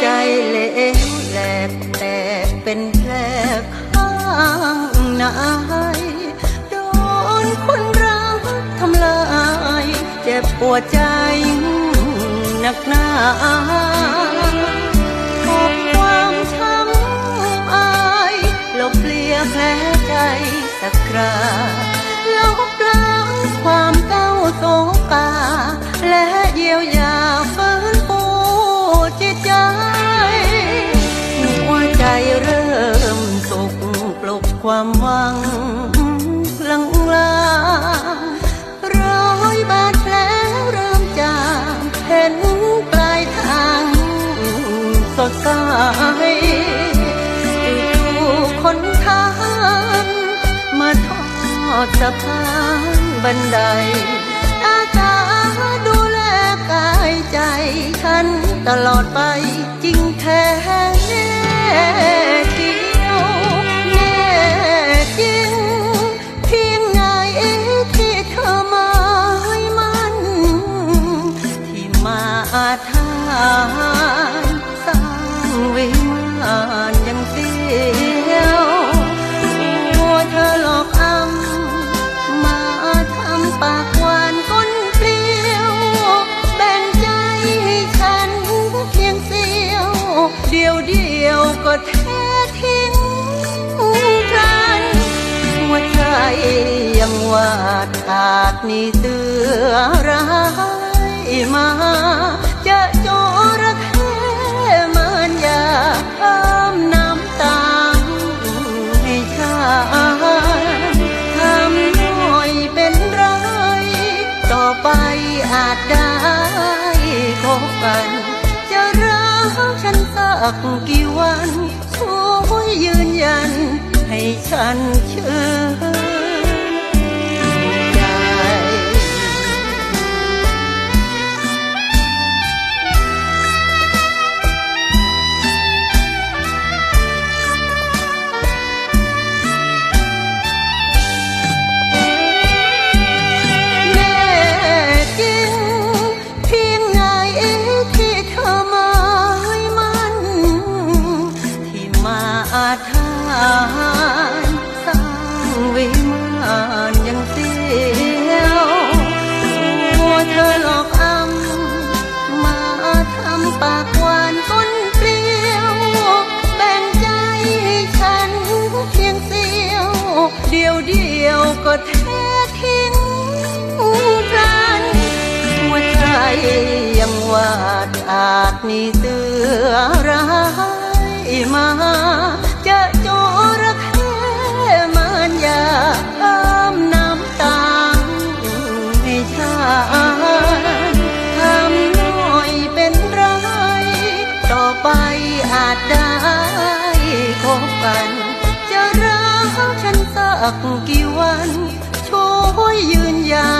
ใจเหลวแหลกแตกเป็นแผลข้างในโดนคนรักทำลาย เจ็บปวดใจหนักหนา สดใสจู่ๆคนทางมาทอดสะพานบันไดอาจาดูแลกายใจฉันตลอดไปจริงแท้านยังเสียวหัวเธอหลอกอำมาทำปากหวานก้นเปลี่ยวแบ่งใจให้ฉันเพียงเสียว เดียวเดียวก็แท้ทิ้งพลันหัวใจยังวาดขาดมีเสือร ไปอาจได้พบกัน จะรักฉันสักกี่วันช่วยยืนยัน ให้ฉันเชื่อ เดียวก็แท้ทิ้งพลันหัวใจยังวาดอาจมีเสือร้ายมาจะจระเข้มันอยากอ้ามน้ำตาให้ฉันทำหน่อยเป็นไร ต่อไปอาจได้พบกัน กกี่วันช่วยยืนยันให้ฉัน